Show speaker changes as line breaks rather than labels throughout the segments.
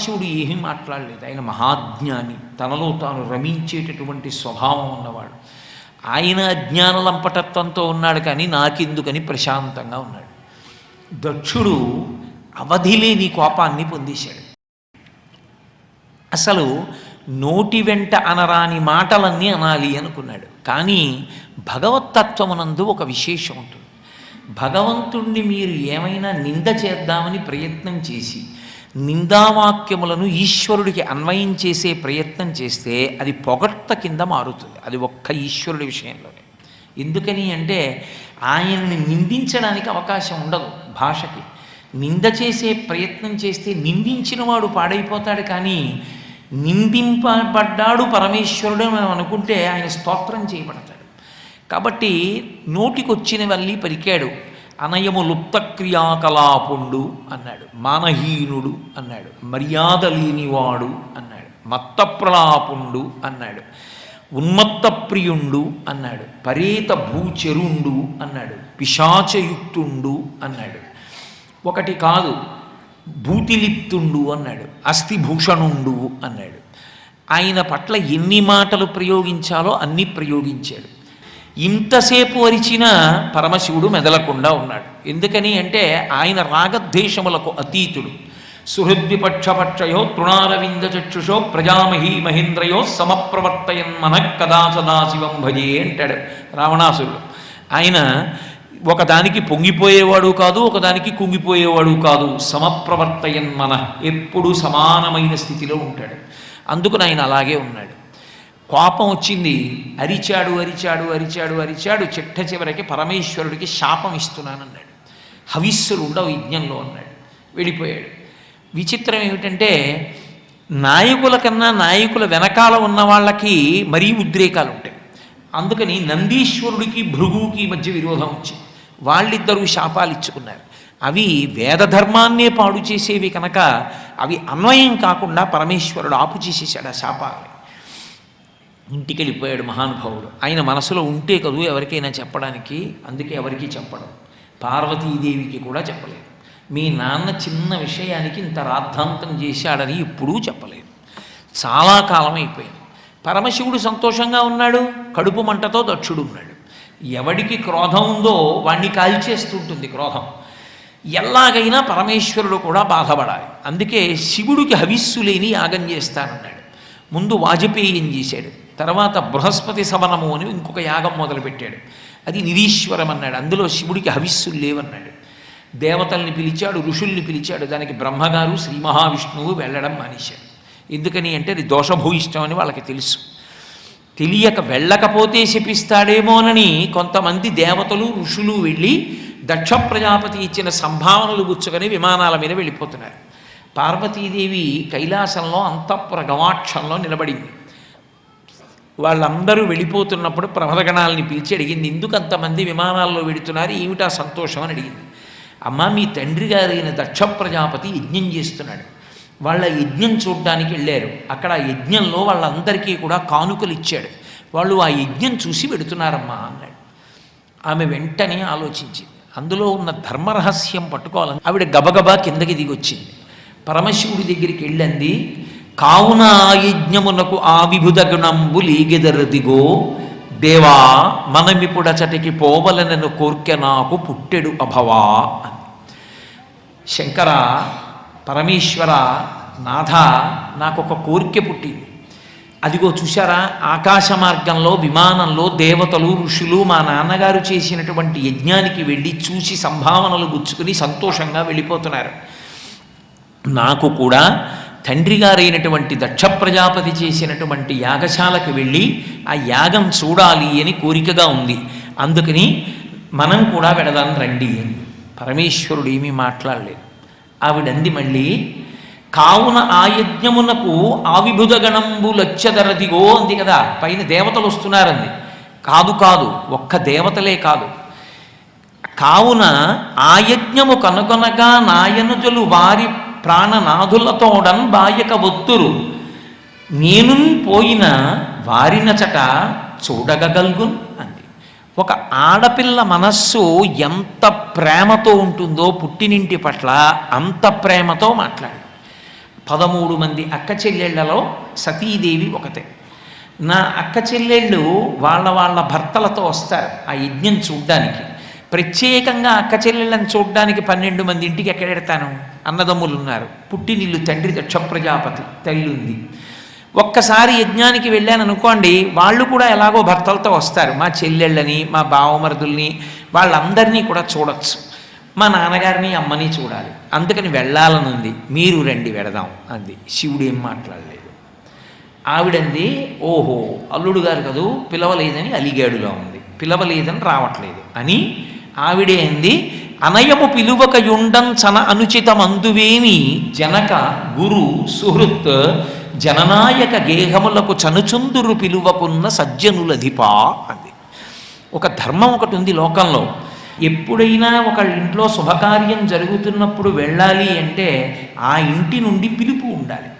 పరమశివుడు ఏమీ మాట్లాడలేదు. ఆయన మహాజ్ఞాని. తనలో తాను రమించేటటువంటి స్వభావం ఉన్నవాడు. ఆయన అజ్ఞాన లంపటత్వంతో ఉన్నాడు కానీ నాకెందుకని ప్రశాంతంగా ఉన్నాడు. దక్షుడు అవధి లేని కోపాన్ని పొందేశాడు. అసలు నోటి వెంట అనరాని మాటలన్నీ అనాలి అనుకున్నాడు. కానీ భగవత్తత్వమునందు ఒక విశేషం ఉంటుంది. భగవంతుణ్ణి మీరు ఏమైనా నింద చేద్దామని ప్రయత్నం చేసి నిందావాక్యములను ఈశ్వరుడికి అన్వయం చేసే ప్రయత్నం చేస్తే అది పొగడ్త కింద మారుతుంది. అది ఒక్క ఈశ్వరుడి విషయంలోనే. ఎందుకని అంటే ఆయన్ని నిందించడానికి అవకాశం ఉండదు భాషకి. నింద చేసే ప్రయత్నం చేస్తే నిందించిన వాడు పాడైపోతాడు కానీ నిందింపబడ్డాడు పరమేశ్వరుడు మనం అనుకుంటే ఆయన స్తోత్రం చేయబడతాడు. కాబట్టి నోటికొచ్చినవల్లి పలికాడు. అనయము లుప్త క్రియాకలాపుండు అన్నాడు. మానహీనుడు అన్నాడు. మర్యాద లేనివాడు అన్నాడు. మత్తప్రలాపుండు అన్నాడు. ఉన్మత్త ప్రియుండు అన్నాడు. పరేత భూచరుండు అన్నాడు. పిశాచయుక్తుండు అన్నాడు. ఒకటి కాదు భూతిలిప్తుండు అన్నాడు. అస్థిభూషణుండు అన్నాడు. ఆయన పట్ల ఎన్ని మాటలు ప్రయోగించాలో అన్ని ప్రయోగించాడు. ఇంతసేపు అరిచినా పరమశివుడు మెదలకుండా ఉన్నాడు. ఎందుకని అంటే ఆయన రాగద్వేషములకు అతీతుడు. సుహృద్విపక్షపక్షయో తృణారవింద చక్షుషో ప్రజామహీ మహేంద్రయో సమప్రవర్తయన్ మనః కదా సదాశివం భజే అంటాడు రావణాసురుడు. ఆయన ఒకదానికి పొంగిపోయేవాడు కాదు ఒకదానికి కుంగిపోయేవాడు కాదు సమప్రవర్తయన్ మన ఎప్పుడు సమానమైన స్థితిలో ఉంటాడు. అందుకు ఆయన అలాగే ఉన్నాడు. కోపం వచ్చింది. అరిచాడు అరిచాడు అరిచాడు అరిచాడు. చిట్ట చివరికి పరమేశ్వరుడికి శాపం ఇస్తున్నానన్నాడు. హవిస్సులు ఉండవు యజ్ఞంలో అన్నాడు. వెళ్ళిపోయాడు. విచిత్రం ఏమిటంటే నాయకుల కన్నా నాయకుల వెనకాల ఉన్న వాళ్ళకి మరీ ఉద్రేకాలు ఉంటాయి. అందుకని నందీశ్వరుడికి భృగుకి మధ్య విరోధం వచ్చింది. వాళ్ళిద్దరూ శాపాలు ఇచ్చుకున్నారు. అవి వేదధర్మాన్నే పాడు చేసేవి కనుక అవి అన్వయం కాకుండా పరమేశ్వరుడు ఆపు చేసేసాడు ఆ శాపాలని. ఇంటికి వెళ్ళిపోయాడు మహానుభావుడు. ఆయన మనసులో ఉంటే కదూ ఎవరికైనా చెప్పడానికి అందుకే ఎవరికీ చెప్పడం. పార్వతీదేవికి కూడా చెప్పలేదు. మీ నాన్న చిన్న విషయానికి ఇంత రాద్ధాంతం చేశాడని ఎప్పుడూ చెప్పలేదు. చాలా కాలం అయిపోయింది పరమశివుడు సంతోషంగా ఉన్నాడు కడుపు మంటతో దక్షుడు ఉన్నాడు. ఎవడికి క్రోధం ఉందో వాణ్ణి కాల్చేస్తుంటుంది క్రోధం. ఎలాగైనా పరమేశ్వరుడు కూడా బాధపడాలి. అందుకే శివుడికి హవిస్సు లేని యాగం చేస్తానన్నాడు. ముందు వాజపేయం చేశాడు. తర్వాత బృహస్పతి సవనము అని ఇంకొక యాగం మొదలుపెట్టాడు. అది నిరీశ్వరం అన్నాడు. అందులో శివుడికి హవిస్సులు లేవన్నాడు. దేవతల్ని పిలిచాడు ఋషుల్ని పిలిచాడు. దానికి బ్రహ్మగారు శ్రీ మహావిష్ణువు వెళ్ళడం మానేశాడు. ఎందుకని అంటే అది దోషభూయిష్టం అని వాళ్ళకి తెలుసు. తెలియక వెళ్ళకపోతే శపిస్తాడేమోనని కొంతమంది దేవతలు ఋషులు వెళ్ళి దక్ష ప్రజాపతి ఇచ్చిన సంభావనలు గుచ్చుకొని విమానాల మీద వెళ్ళిపోతున్నారు. పార్వతీదేవి కైలాసంలో అంతఃపుర గవాక్షంలో నిలబడింది. వాళ్ళందరూ వెళ్ళిపోతున్నప్పుడు ప్రమదగణాలని పిలిచి అడిగింది ఎందుకు అంతమంది విమానాల్లో వెడుతున్నారు ఏమిటా సంతోషం? అని అడిగింది. అమ్మ మీ తండ్రి గారైన దక్ష ప్రజాపతి యజ్ఞం చేస్తున్నాడు. వాళ్ళ యజ్ఞం చూడడానికి వెళ్ళారు. అక్కడ ఆ యజ్ఞంలో వాళ్ళందరికీ కూడా కానుకలు ఇచ్చాడు. వాళ్ళు ఆ యజ్ఞం చూసి పెడుతున్నారమ్మా అన్నాడు. ఆమె వెంటనే ఆలోచించింది. అందులో ఉన్న ధర్మరహస్యం పట్టుకోవాలని ఆవిడ గబగబా కిందకి దిగొచ్చింది. పరమశివుడి దగ్గరికి వెళ్ళింది కావున ఆ యజ్ఞమునకు ఆ విభుద గుణంబు లీగెదరదిగో దేవా మనమిప్పుడచటికి పోవలనను కోర్కె నాకు పుట్టెడు అభవా అని. శంకర పరమేశ్వర నాథ నాకు ఒక కోరిక పుట్టింది. అదిగో చూశారా ఆకాశ మార్గంలో విమానంలో దేవతలు ఋషులు మా నాన్నగారు చేసినటువంటి యజ్ఞానికి వెళ్ళి చూసి సంభావనలు గుచ్చుకుని సంతోషంగా వెళ్ళిపోతున్నారు. నాకు కూడా తండ్రి గారైనటువంటి దక్ష ప్రజాపతి చేసినటువంటి యాగశాలకు వెళ్ళి ఆ యాగం చూడాలి అని కోరికగా ఉంది. అందుకని మనం కూడా వెడదాం రండి అని. పరమేశ్వరుడు ఏమీ మాట్లాడలేదు. ఆవిడంది మళ్ళీ కావున ఆ యజ్ఞమునకు ఆవిభుద గణంబు లచ్చదరదిగో అంది కదా. పైన దేవతలు వస్తున్నారంది. కాదు కాదు ఒక్క దేవతలే కాదు. కావున ఆ యజ్ఞము కనుగొనగా నాయనుజులు వారి ప్రాణనాథులతోడన్ బాయక ఒత్తురు. నేను పోయిన వారినచట చూడగగల్గున్ అంది. ఒక ఆడపిల్ల మనస్సు ఎంత ప్రేమతో ఉంటుందో పుట్టినింటి పట్ల అంత ప్రేమతో మాట్లాడు. పదమూడు మంది అక్క చెల్లెళ్ళలో సతీదేవి ఒకతే. నా అక్క చెల్లెళ్ళు వాళ్ళ వాళ్ళ భర్తలతో వస్తారు ఆ యజ్ఞం చూడ్డానికి. ప్రత్యేకంగా అక్క చెల్లెళ్ళని చూడడానికి పన్నెండు మంది ఇంటికి ఎక్కడెడతాను అన్నదమ్ములు ఉన్నారు. పుట్టినిల్లు తండ్రి దక్ష తల్లి ఉంది ఒక్కసారి యజ్ఞానికి వెళ్ళాను అనుకోండి వాళ్ళు కూడా ఎలాగో భర్తలతో వస్తారు. మా చెల్లెళ్ళని మా బావమరుదుల్ని వాళ్ళందరినీ కూడా చూడొచ్చు. మా నాన్నగారిని అమ్మని చూడాలి. అందుకని వెళ్ళాలనుంది మీరు రండి వెడదాం అంది. శివుడు ఏం మాట్లాడలేదు. ఆవిడంది ఓహో అల్లుడు గారు కదూ పిలవలేదని అలిగాడులో ఉంది. పిలవలేదని రావట్లేదు అని ఆవిడేంది అనయము పిలువక యుండం అనుచితమందువేమి? జనక గురు సుహృత్ జననాయక గేహములకు చనుచుందురు పిలువకున్న సజ్జనులధిపా అంది. ఒక ధర్మం ఒకటి ఉంది లోకంలో. ఎప్పుడైనా ఒక ఇంట్లో శుభకార్యం జరుగుతున్నప్పుడు వెళ్ళాలి అంటే ఆ ఇంటి నుండి పిలుపు ఉండాలి.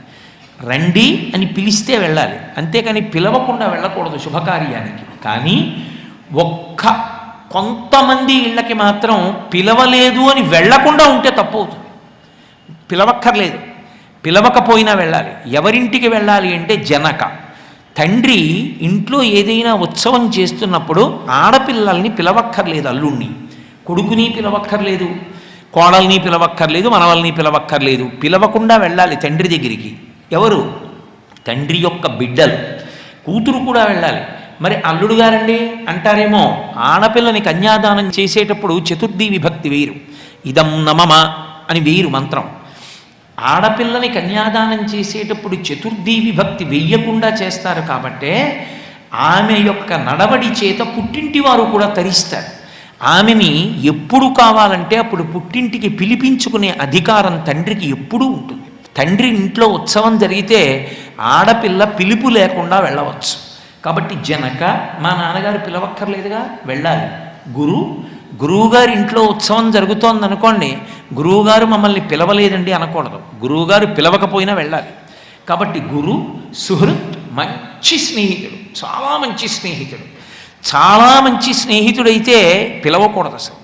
రండి అని పిలిస్తే వెళ్ళాలి. అంతేకాని పిలవకుండా వెళ్ళకూడదు శుభకార్యానికి. కానీ ఒక్క కొంతమంది ఇళ్ళకి మాత్రం పిలవలేదు అని వెళ్ళకుండా ఉంటే తప్పు అవుతుంది. పిలవక్కర్లేదు. పిలవకపోయినా వెళ్ళాలి. ఎవరింటికి వెళ్ళాలి అంటే జనక. తండ్రి ఇంట్లో ఏదైనా ఉత్సవం చేస్తున్నప్పుడు ఆడపిల్లల్ని పిలవక్కర్లేదు అల్లుణ్ణి. కొడుకుని పిలవక్కర్లేదు. కోడల్ని పిలవక్కర్లేదు. మనవల్ని పిలవక్కర్లేదు. పిలవకుండా వెళ్ళాలి తండ్రి దగ్గరికి. ఎవరు? తండ్రి యొక్క బిడ్డలు. కూతురు కూడా వెళ్ళాలి. మరి అల్లుడు గారండి అంటారేమో ఆడపిల్లని కన్యాదానం చేసేటప్పుడు చతుర్థి విభక్తి వేరు. ఇదం నమమ అని వేరు మంత్రం. ఆడపిల్లని కన్యాదానం చేసేటప్పుడు చతుర్థి విభక్తి వెయ్యకుండా చేస్తారు కాబట్టే ఆమె యొక్క నడవడి చేత పుట్టింటి వారు కూడా తరిస్తారు. ఆమెని ఎప్పుడు కావాలంటే అప్పుడు పుట్టింటికి పిలిపించుకునే అధికారం తండ్రికి ఎప్పుడూ ఉంటుంది. తండ్రి ఇంట్లో ఉత్సవం జరిగితే ఆడపిల్ల పిలుపు లేకుండా వెళ్ళవచ్చు. కాబట్టి జనక మా నాన్నగారు పిలవక్కర్లేదుగా వెళ్ళాలి. గురు గురువుగారి ఇంట్లో ఉత్సవం జరుగుతోంది అనుకోండి గురువుగారు మమ్మల్ని పిలవలేదండి అనకూడదు. గురువుగారు పిలవకపోయినా వెళ్ళాలి. కాబట్టి గురు సుహృత్ మంచి స్నేహితుడు చాలా మంచి స్నేహితుడు. చాలా మంచి స్నేహితుడైతే పిలవకూడదు అసలు.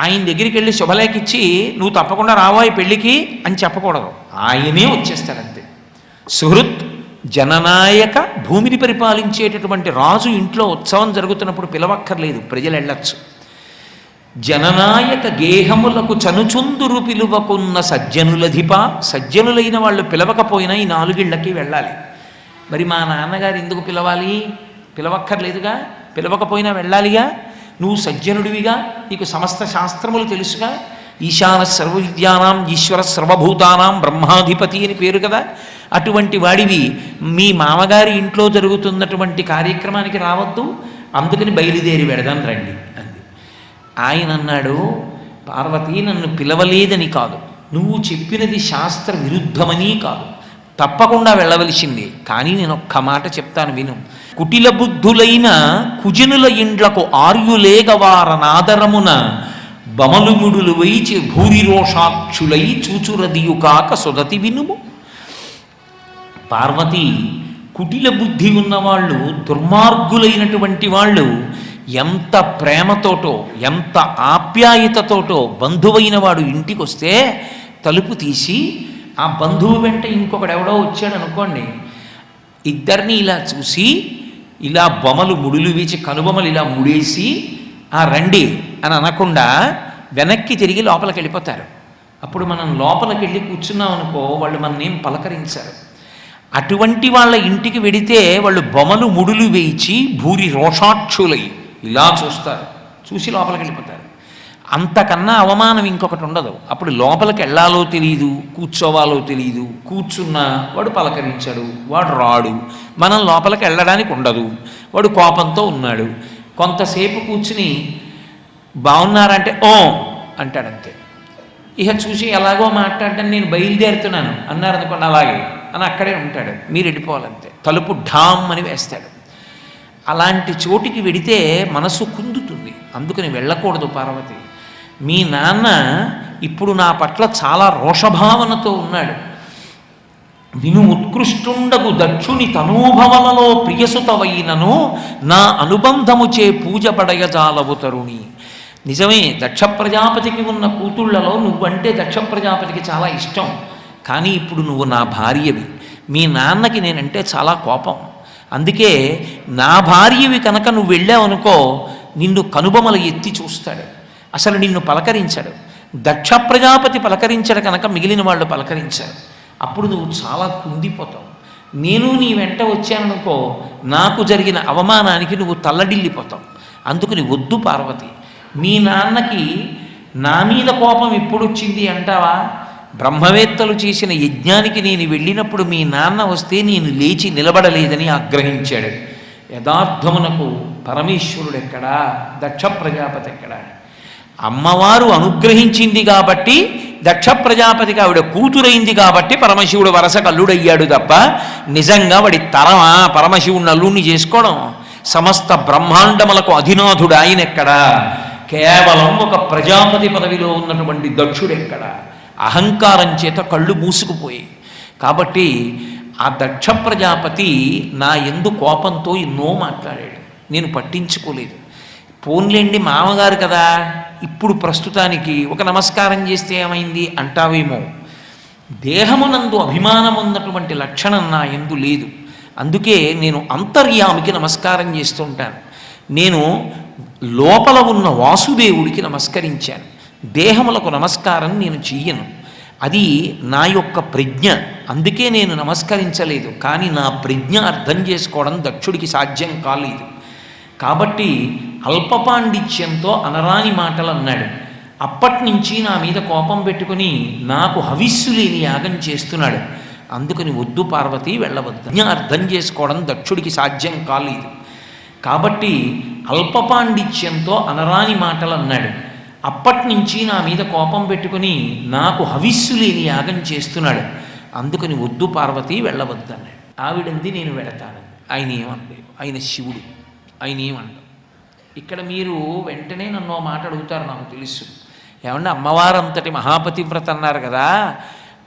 ఆయన దగ్గరికి వెళ్ళి శుభలేఖ ఇచ్చి నువ్వు తప్పకుండా రావాయి పెళ్ళికి అని చెప్పకూడదు. ఆయనే వచ్చేస్తాడంతే. సుహృత్ జననాయక భూమిని పరిపాలించేటటువంటి రాజు ఇంట్లో ఉత్సవం జరుగుతున్నప్పుడు పిలవక్కర్లేదు ప్రజలు వెళ్ళచ్చు. జననాయక గేహములకు చనుచుందురు పిలువకున్న సజ్జనులధిప సజ్జనులైన వాళ్ళు పిలవకపోయినా ఈ నాలుగిళ్ళకి వెళ్ళాలి. మరి మా నాన్నగారు ఎందుకు పిలవాలి? పిలవక్కర్లేదుగా? పిలవకపోయినా వెళ్ళాలిగా? నువ్వు సజ్జనుడివిగా? నీకు సమస్త శాస్త్రములు తెలుసుగా? ఈశాన సర్వ విద్యానాం ఈశ్వర సర్వభూతానాం బ్రహ్మాధిపతి అని పేరు కదా? అటువంటి వాడివి. మీ మామగారి ఇంట్లో జరుగుతున్నటువంటి కార్యక్రమానికి రావద్దు. అందుకని బయలుదేరి వెడదాం రండి అంది. ఆయన అన్నాడు పార్వతి నన్ను పిలవలేదని కాదు. నువ్వు చెప్పినది శాస్త్ర విరుద్ధమని కాదు. తప్పకుండా వెళ్ళవలసింది. కానీ నేను ఒక్క మాట చెప్తాను విను. కుటిల బుద్ధులైన కుజనుల ఇండ్లకు ఆర్యులేగవారనాదరమున బమలుముడులు వైచి భూరిరోషాక్షులై చూచురదియు కాక సుదతి వినుము. పార్వతి కుటిల బుద్ధి ఉన్నవాళ్ళు దుర్మార్గులైనటువంటి వాళ్ళు ఎంత ప్రేమతోటో ఎంత ఆప్యాయతతోటో బంధువైన వాడు ఇంటికి వస్తే తలుపు తీసి ఆ బంధువు వెంట ఇంకొకడెవడో వచ్చాడు అనుకోండి ఇద్దరిని ఇలా చూసి ఇలా బొమలు ముడులు వీచి కనుబొమలు ఇలా ముడేసి ఆ రండి అని అనకుండా వెనక్కి తిరిగి లోపలికి వెళ్ళిపోతారు అప్పుడు మనం లోపలికి వెళ్ళి కూర్చున్నాం అనుకో వాళ్ళు మన ఏం పలకరించారు. అటువంటి వాళ్ళ ఇంటికి వెడితే వాళ్ళు బొమలు ముడులు వేయించి భూరి రోషాక్షులై ఇలా చూస్తారు. చూసి లోపలికి వెళ్ళిపోతారు. అంతకన్నా అవమానం ఇంకొకటి ఉండదు. అప్పుడు లోపలికి వెళ్ళాలో తెలియదు కూర్చోవాలో తెలియదు కూర్చున్నా వాడు పలకరించడు వాడు రాడు. మనం లోపలికి వెళ్ళడానికి ఉండదు. వాడు కోపంతో ఉన్నాడు. కొంతసేపు కూర్చుని బాగున్నారంటే ఓ అంటాడంతే ఇక చూసి ఎలాగో మాట్లాడడం నేను బయలుదేరుతున్నాను. అన్నారనుకోండి అలాగే. అని అక్కడే ఉంటాడు. మీరు వెళ్ళిపోవాలంతే. తలుపు ఢామ్ అని వేస్తాడు. అలాంటి చోటికి వెడితే మనసు కుందుతుంది. అందుకని వెళ్ళకూడదు పార్వతి. మీ నాన్న ఇప్పుడు నా పట్ల చాలా రోషభావనతో ఉన్నాడు. విను ఉత్కృష్టుండగు దక్షుని తనూభవనలో ప్రియసుతవైనను నా అనుబంధముచే పూజపడయజాలవు తరుణి. నిజమే దక్ష ప్రజాపతికి ఉన్న కూతుళ్ళలో నువ్వంటే దక్ష ప్రజాపతికి చాలా ఇష్టం. కానీ ఇప్పుడు నువ్వు నా భార్యవి. మీ నాన్నకి నేనంటే చాలా కోపం. అందుకే నా భార్యవి కనుక నువ్వు వెళ్ళావనుకో నిన్ను కనుబొమలు ఎత్తి చూస్తాడు. అసలు నిన్ను పలకరించాడు. దక్ష ప్రజాపతి పలకరించాడు కనుక మిగిలిన వాళ్ళు పలకరించారు. అప్పుడు నువ్వు చాలా కుందిపోతావు నేను నీ వెంట వచ్చాననుకో నాకు జరిగిన అవమానానికి నువ్వు తల్లడిల్లిపోతావు. అందుకని వద్దు పార్వతి. మీ నాన్నకి నా మీద కోపం ఎప్పుడొచ్చింది అంటావా? బ్రహ్మవేత్తలు చేసిన యజ్ఞానికి నేను వెళ్ళినప్పుడు మీ నాన్న వస్తే నేను లేచి నిలబడలేదని ఆగ్రహించాడు. యథార్థమునకు పరమేశ్వరుడు ఎక్కడా? దక్ష ప్రజాపతి ఎక్కడా? అమ్మవారు అనుగ్రహించింది కాబట్టి దక్ష ప్రజాపతికి ఆవిడ కూతురైంది కాబట్టి పరమశివుడు వరస కల్లుడయ్యాడు తప్ప నిజంగా వాడి తరమా? పరమశివుడిని అల్లుణ్ణి చేసుకోవడం సమస్త బ్రహ్మాండములకు అధినాథుడు ఆయన ఎక్కడా కేవలం ఒక ప్రజాపతి పదవిలో ఉన్నటువంటి దక్షుడెక్కడ? అహంకారం చేత కళ్ళు మూసుకుపోయి కాబట్టి ఆ దక్ష ప్రజాపతి నా ఎందు కోపంతో ఎన్నో మాట్లాడాడు. నేను పట్టించుకోలేదు. పోన్లేండి మామగారు కదా ఇప్పుడు ప్రస్తుతానికి ఒక నమస్కారం చేస్తే ఏమైంది అంటావేమో. దేహమునందు అభిమానం ఉన్నటువంటి లక్షణం నా ఎందు లేదు. అందుకే నేను అంతర్యామికి నమస్కారం చేస్తుంటాను నేను లోపల ఉన్న వాసుదేవుడికి నమస్కరించాను. దేహములకు నమస్కారం నేను చెయ్యను. అది నా యొక్క ప్రజ్ఞ. అందుకే నేను నమస్కరించలేదు. కానీ నా ప్రజ్ఞ అర్థం చేసుకోవడం దక్షుడికి సాధ్యం కాలేదు. కాబట్టి అల్పపాండిత్యంతో అనరాని మాటలు అన్నాడు అప్పటి నుంచి నా మీద కోపం పెట్టుకుని నాకు హవిస్సు లేని యాగం చేస్తున్నాడు. అందుకని వద్దు పార్వతి వెళ్ళవద్దు. అర్థం చేసుకోవడం దక్షుడికి సాధ్యం కాలేదు. కాబట్టి అల్పపాండిత్యంతో అనరాని మాటలు అన్నాడు అప్పటి నుంచి నా మీద కోపం పెట్టుకుని నాకు హవిస్సు లేని యాగం చేస్తున్నాడు. అందుకని వద్దు పార్వతి వెళ్ళవద్దు అన్నాడు ఆవిడంది నేను వెళతాను ఆయన ఏమనలేదు. ఆయన శివుడు. ఆయన ఏమనడు? ఇక్కడ మీరు వెంటనే నన్ను ఓ మాట అడుగుతారు నాకు తెలుసు. ఏమన్నా అమ్మవారంతటి మహాపతివ్రత అన్నారు కదా.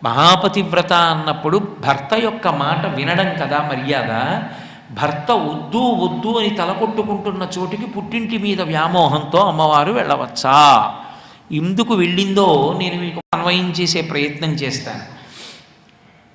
మహాపతివ్రత అన్నప్పుడు భర్త యొక్క మాట వినడం కదా మర్యాద. భర్త వద్దు వద్దు అని తలకొట్టుకుంటున్న చోటికి పుట్టింటి మీద వ్యామోహంతో అమ్మవారు వెళ్ళవచ్చా? ఎందుకు వెళ్ళిందో నేను మీకు అన్వయం చేసే ప్రయత్నం చేస్తాను.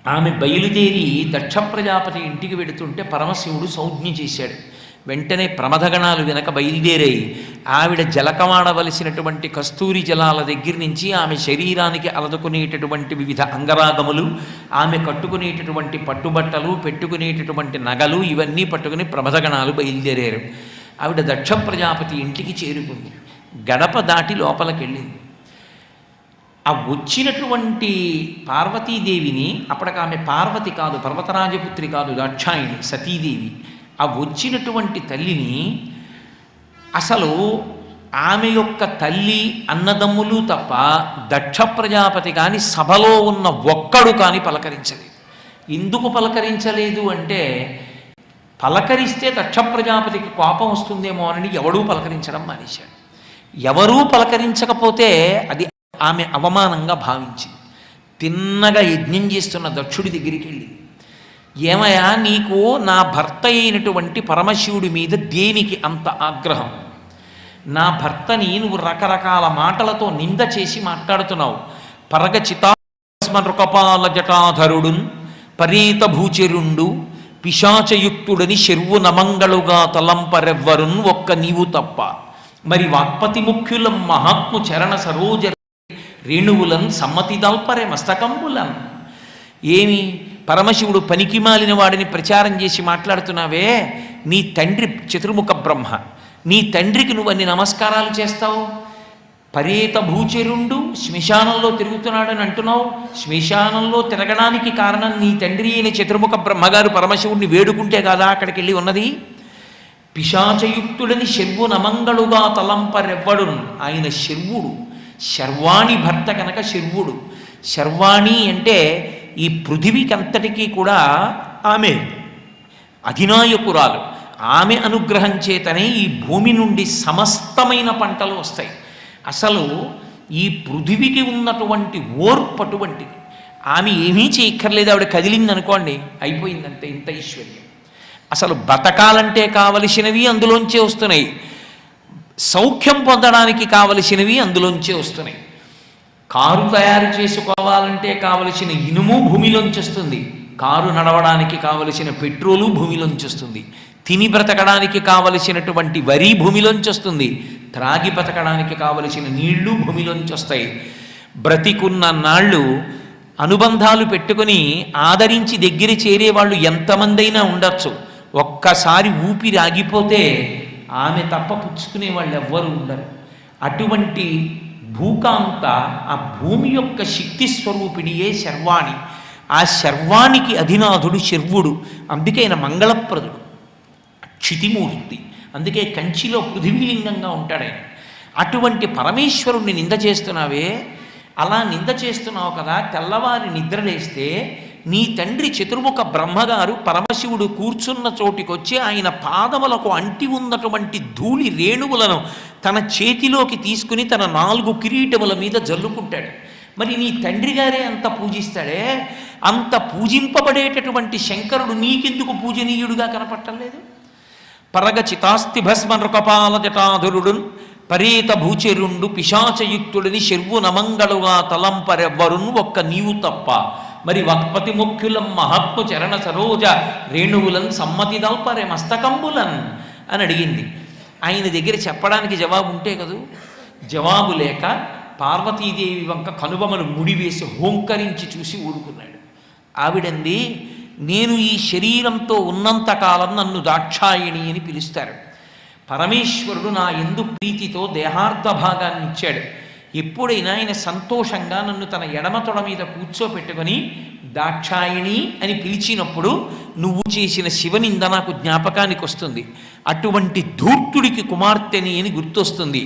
ఆమె బయలుదేరి దక్ష ప్రజాపతి ఇంటికి వెళుతుంటే పరమశివుడు సౌజ్ఞ చేశాడు. వెంటనే ప్రమథగణాలు వెనక బయలుదేరాయి. ఆవిడ జలకమాడవలసినటువంటి కస్తూరి జలాల దగ్గర నుంచి ఆమె శరీరానికి అలదుకునేటటువంటి వివిధ అంగరాగములు ఆమె కట్టుకునేటటువంటి పట్టుబట్టలు పెట్టుకునేటటువంటి నగలు ఇవన్నీ పట్టుకుని ప్రమథగణాలు బయలుదేరారు. ఆవిడ దక్ష ప్రజాపతి ఇంటికి చేరుకుంది. గడప దాటి లోపలికెళ్ళింది. ఆ వచ్చినటువంటి పార్వతీదేవిని అప్పటికి ఆమె పార్వతి కాదు పర్వతరాజపుత్రి కాదు దాక్షాయిణి సతీదేవి ఆ వచ్చినటువంటి తల్లిని అసలు ఆమె యొక్క తల్లి అన్నదమ్ములు తప్ప దక్ష ప్రజాపతి కానీ సభలో ఉన్న ఒక్కడు కానీ పలకరించలేదు. ఎందుకు పలకరించలేదు అంటే పలకరిస్తే దక్ష ప్రజాపతికి కోపం వస్తుందేమో అని ఎవడూ పలకరించడం మానేశాడు. ఎవరూ పలకరించకపోతే అది ఆమె అవమానంగా భావించింది. తిన్నగా యజ్ఞం చేస్తున్న దక్షుడి దగ్గరికి వెళ్ళి ఏమయ్యా నీకు నా భర్త అయినటువంటి పరమశివుడి మీద దేనికి అంత ఆగ్రహం? నా భర్తని నువ్వు రకరకాల మాటలతో నింద చేసి మాట్లాడుతున్నావు. పరగ చితాస్మృకపాల జటాధరుడున్ పరీత భూచరుండు పిశాచయుక్తుడని శర్వు నమంగళుగా తలంపరెవ్వరున్ ఒక్క నీవు తప్ప. మరి వాక్పతి ముఖ్యులం మహాత్ము చరణ సరోజ రేణువులన్ సమ్మతిదల్పరే మస్తకంబులన్ ఏమి? పరమశివుడు పనికి మాలిన వాడిని ప్రచారం చేసి మాట్లాడుతున్నావే? నీ తండ్రి చతుర్ముఖ బ్రహ్మ. నీ తండ్రికి నువ్వు అన్ని నమస్కారాలు చేస్తావు. పరేత భూచరుండు శ్మశానంలో తిరుగుతున్నాడని అంటున్నావు. శ్మశానంలో తిరగడానికి కారణం నీ తండ్రి అయిన చతుర్ముఖ బ్రహ్మగారు పరమశివుడిని వేడుకుంటే కాదా అక్కడికి వెళ్ళి ఉన్నది? పిశాచయుక్తుడని శర్వు నమంగళుగా తలంపరెవ్వడును? ఆయన శర్వుడు. శర్వాణి భర్త కనుక శర్వుడు. శర్వాణి అంటే ఈ పృథివీకంతటికీ కూడా ఆమె అధినాయకురాలు. ఆమె అనుగ్రహం చేతనే ఈ భూమి నుండి సమస్తమైన పంటలు వస్తాయి. అసలు ఈ పృథివికి ఉన్నటువంటి ఓర్పు అటువంటిది. ఆమె ఏమీ చేయక్కర్లేదు ఆవిడ కదిలింది అనుకోండి అయిపోయిందంతే ఇంత ఐశ్వర్యం. అసలు బతకాలంటే కావలసినవి అందులోంచే వస్తున్నాయి. సౌఖ్యం పొందడానికి కావలసినవి అందులోంచే వస్తున్నాయి. కారు తయారు చేసుకోవాలంటే కావలసిన ఇనుము భూమిలోంచి వస్తుంది కారు నడవడానికి కావలసిన పెట్రోలు భూమిలోంచి వస్తుంది తిని బ్రతకడానికి కావలసినటువంటి వరి భూమిలోంచి వస్తుంది త్రాగి బ్రతకడానికి కావలసిన నీళ్ళు భూమిలోంచి వస్తాయి బ్రతికున్న నాళ్ళు అనుబంధాలు పెట్టుకొని ఆదరించి దగ్గర చేరే వాళ్ళు ఎంతమందైనా ఉండొచ్చు. ఒక్కసారి ఊపిరి ఆగిపోతే ఆమె తప్ప పుచ్చుకునే వాళ్ళు ఎవ్వరూ ఉండరు. అటువంటి భూకాంత ఆ భూమి యొక్క శక్తి స్వరూపిణియే శర్వాణి? ఆ శర్వానికి అధినాథుడు శర్వుడు అందుకే ఆయన మంగళప్రదుడు క్షితిమూర్తి అందుకే కంచిలో పృథివీలింగంగా ఉంటాడు ఆయన. అటువంటి పరమేశ్వరుణ్ణి నింద చేస్తున్నావే? అలా నింద చేస్తున్నావు కదా తెల్లవారి నిద్రలేస్తే నీ తండ్రి చతుర్ముఖ బ్రహ్మగారు పరమశివుడు కూర్చున్న చోటికొచ్చి ఆయన పాదములకు అంటి ఉన్నటువంటి ధూళి రేణువులను తన చేతిలోకి తీసుకుని తన నాలుగు కిరీటముల మీద జల్లుకుంటాడు. మరి నీ తండ్రి గారే అంత పూజిస్తాడే? అంత పూజింపబడేటటువంటి శంకరుడు నీకెందుకు పూజనీయుడుగా కనపట్టలేదు పరగ చితాస్తి భస్మ నృకపాల జటాధురుడున్ పరేత భూచరుండు పిశాచయుక్తుడిని శర్వు నమంగళుగా తలంపరెవ్వరును ఒక్క నీవు తప్ప మరి వక్పతి ముఖ్యులం మహాత్ము చరణ సరోజ రేణువులన్ సమ్మతి దల్పరే మస్తకంబులన్ అని అడిగింది. ఆయన దగ్గర చెప్పడానికి జవాబు ఉంటే కదూ? జవాబు లేక పార్వతీదేవి వంక కనుబొమలు ముడివేసి హోంకరించి చూసి ఊరుకున్నాడు. ఆవిడంది నేను ఈ శరీరంతో ఉన్నంతకాలం నన్ను దాక్షాయిణి అని పిలుస్తారు. పరమేశ్వరుడు నా ఎందు ప్రీతితో దేహార్థ భాగాన్ని ఇచ్చాడు. ఎప్పుడైనా ఆయన సంతోషంగా నన్ను తన ఎడమ తొడ మీద కూర్చోపెట్టుకొని దాక్షాయిణి అని పిలిచినప్పుడు నువ్వు చేసిన శివనింద నాకు జ్ఞాపకానికి వస్తుంది. అటువంటి ధూర్తుడికి కుమార్తెని అని గుర్తొస్తుంది.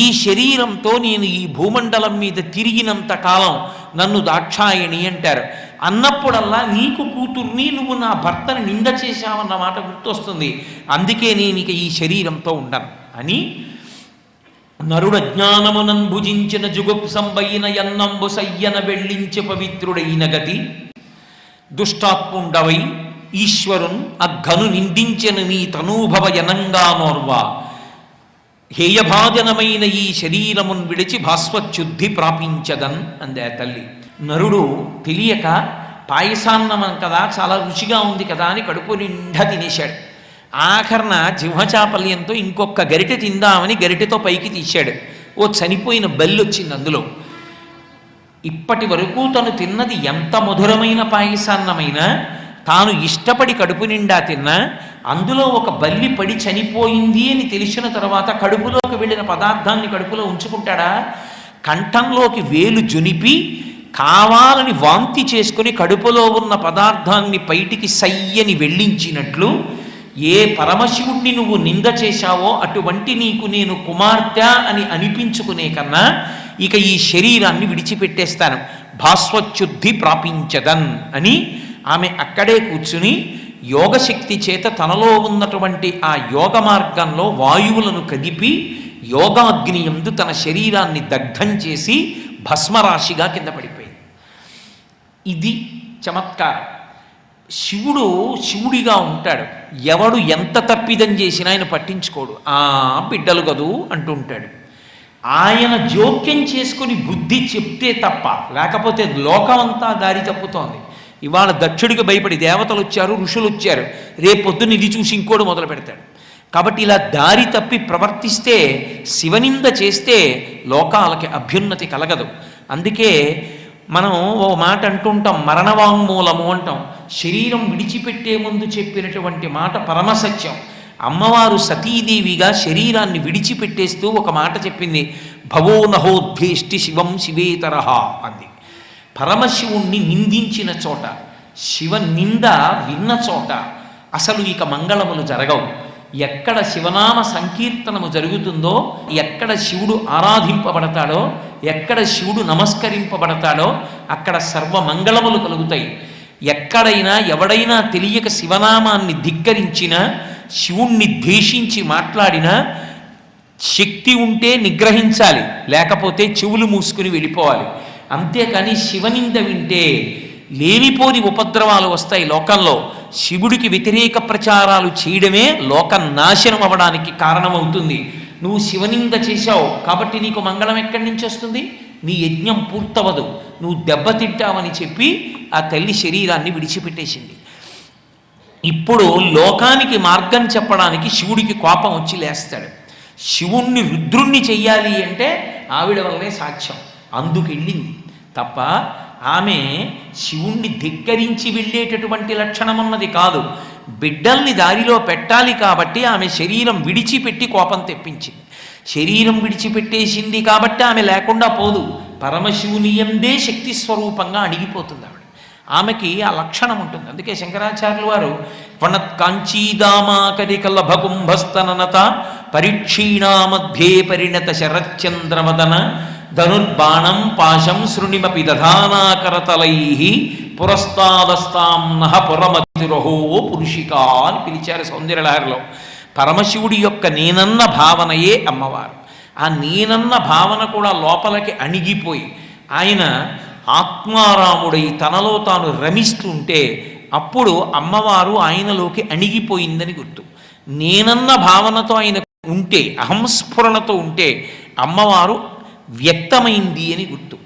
ఈ శరీరంతో నేను ఈ భూమండలం మీద తిరిగినంత కాలం నన్ను దాక్షాయణి అంటారు. అన్నప్పుడల్లా నీకు కూతుర్ని నువ్వు నా భర్తని నింద చేశావన్న మాట గుర్తొస్తుంది. అందుకే నేను ఇక ఈ శరీరంతో ఉండను అని నరుడ జ్ఞానమునం భుజించిన జుగుప్సంబైన ఎన్నంబు సయ్యన వెళ్ళించి పవిత్రుడైన గతి. దుష్టాత్ముండవై ఈశ్వరున్ అఘను నిందించిన నీ తనూభవ యనంగానోర్వా హేయభాజనమైన ఈ శరీరమున్ విడిచి భాస్వచ్యుద్ధి ప్రాపించదన్ అందే తల్లి. నరుడు తెలియక పాయసాన్నం కదా చాలా రుచిగా ఉంది కదా అని కడుపు నిండా తినేశాడు. ఆఖరణ జింహచాపల్యంతో ఇంకొక గరిటె తిందామని గరిటెతో పైకి తీశాడు. ఓ చనిపోయిన బల్లి వచ్చింది అందులో. ఇప్పటి వరకు తను తిన్నది ఎంత మధురమైన పాయసాన్నమైనా తాను ఇష్టపడి కడుపు నిండా తిన్నా అందులో ఒక బల్లి పడి చనిపోయింది అని తెలిసిన తర్వాత కడుపులోకి వెళ్ళిన పదార్థాన్ని కడుపులో ఉంచుకుంటాడా? కంఠంలోకి వేలు జునిపి కావాలని వాంతి చేసుకుని కడుపులో ఉన్న పదార్థాన్ని బయటికి సయ్యని వెళ్ళించినట్లు ఏ పరమశివుణ్ణి నువ్వు నింద చేశావో అటువంటి నీకు నేను కుమార్తె అని అనిపించుకునే కన్నా ఇక ఈ శరీరాన్ని విడిచిపెట్టేస్తాను. భాస్వచ్యుద్ధి ప్రాపించదన్ అని ఆమె అక్కడే కూర్చుని యోగశక్తి చేత తనలో ఉన్నటువంటి ఆ యోగ మార్గంలో వాయువులను కదిపి యోగాగ్ని ఎందు తన శరీరాన్ని దగ్ధం చేసి భస్మరాశిగా కింద పడిపోయింది. ఇది చమత్కారం. శివుడు శివుడిగా ఉంటాడు. ఎవడు ఎంత తప్పిదం చేసినా ఆయన పట్టించుకోడు. ఆ బిడ్డలు కదూ అంటూ ఉంటాడు. ఆయన జోక్యం చేసుకుని బుద్ధి చెప్తే తప్ప లేకపోతే లోకమంతా దారి తప్పుతోంది. ఇవాళ దక్షుడికి భయపడి దేవతలు వచ్చారు ఋషులు వచ్చారు. రేపొద్దున ఇది చూసి ఇంకోటి మొదలు పెడతాడు. కాబట్టి ఇలా దారి తప్పి ప్రవర్తిస్తే శివనింద చేస్తే లోకాలకి అభ్యున్నతి కలగదు. అందుకే మనం ఓ మాట అంటుంటాం మరణవాంగ్మూలము అంటాం. శరీరం విడిచిపెట్టే ముందు చెప్పినటువంటి మాట పరమసత్యం. అమ్మవారు సతీదేవిగా శరీరాన్ని విడిచిపెట్టేస్తూ ఒక మాట చెప్పింది. భవో నహోద్భేష్టి శివం శివేతరహ అంది. పరమశివుణ్ణి నిందించిన చోట శివ నింద విన్న చోట అసలు ఇక మంగళములు జరగవు. ఎక్కడ శివనామ సంకీర్తనము జరుగుతుందో ఎక్కడ శివుడు ఆరాధింపబడతాడో ఎక్కడ శివుడు నమస్కరింపబడతాడో అక్కడ సర్వమంగళములు కలుగుతాయి. ఎక్కడైనా ఎవడైనా తెలియక శివనామాన్ని ధిక్కరించినా శివుణ్ణి ద్వేషించి మాట్లాడినా శక్తి ఉంటే నిగ్రహించాలి. లేకపోతే చెవులు మూసుకుని వెళ్ళిపోవాలి. అంతేకాని శివనింద వింటే లేనిపోని ఉపద్రవాలు వస్తాయి లోకంలో. శివుడికి వ్యతిరేక ప్రచారాలు చేయడమే లోక నాశనం అవ్వడానికి కారణమవుతుంది. నువ్వు శివనింద చేశావు కాబట్టి నీకు మంగళం ఎక్కడి నుంచి వస్తుంది? నీ యజ్ఞం పూర్తవదు నువ్వు దెబ్బతింటావని చెప్పి ఆ తల్లి శరీరాన్ని విడిచిపెట్టేసింది. ఇప్పుడు లోకానికి మార్గం చెప్పడానికి శివుడికి కోపం వచ్చి లేస్తాడు. శివుణ్ణి రుద్రుణ్ణి చెయ్యాలి అంటే ఆవిడ వల్లనే సాక్ష్యం అందుకు వెళ్ళింది. తప్ప ఆమె శివుణ్ణి ధిక్కరించి వెళ్ళేటటువంటి లక్షణం అన్నది కాదు. బిడ్డల్ని దారిలో పెట్టాలి కాబట్టి ఆమె శరీరం విడిచిపెట్టి కోపం తెప్పించింది. శరీరం విడిచిపెట్టేసింది కాబట్టి ఆమె లేకుండా పోదు. పరమశివుని ఎందే శక్తి స్వరూపంగా అణిగిపోతుంది ఆవిడ. ఆమెకి ఆ లక్షణం ఉంటుంది. అందుకే శంకరాచార్యులు వారు వణత్ కాంచీదామాకరికలభకుంభస్తననత పరిక్షీణామధ్యే పరిణత శరచంద్రమదన ధనుర్బాణం పాశం శృణిమపి దధానాకరతలై పురస్తాదస్తాం నహ పురమతిరహో పురుషికా అని పిలిచారు సౌందర్యలహరిలో. పరమశివుడి యొక్క నేనన్న భావనయే అమ్మవారు. ఆ నేనన్న భావన కూడా లోపలికి అణిగిపోయి ఆయన ఆత్మారాముడై తనలో తాను రమిస్తుంటే అప్పుడు అమ్మవారు ఆయనలోకి అణిగిపోయిందని గుర్తు. నేనన్న భావనతో ఆయన ఉంటే అహంస్ఫురణతో ఉంటే అమ్మవారు వ్యక్తమైంది అని గుర్తు.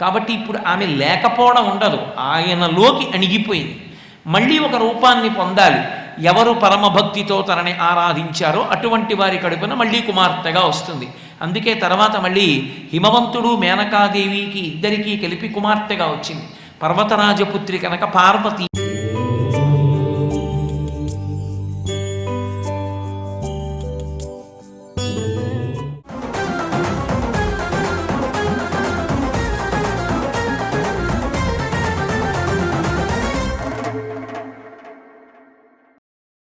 కాబట్టి ఇప్పుడు ఆమె లేకపోవడం ఉండదు ఆయనలోకి అణిగిపోయింది. మళ్ళీ ఒక రూపాన్ని పొందాలి. ఎవరు పరమభక్తితో తనని ఆరాధించారో అటువంటి వారి కడుపున మళ్ళీ కుమార్తెగా వస్తుంది. అందుకే తర్వాత మళ్ళీ హిమవంతుడు మేనకాదేవికి ఇద్దరికీ కలిపి కుమార్తెగా వచ్చింది. పర్వతరాజపుత్రి కనుక పార్వతి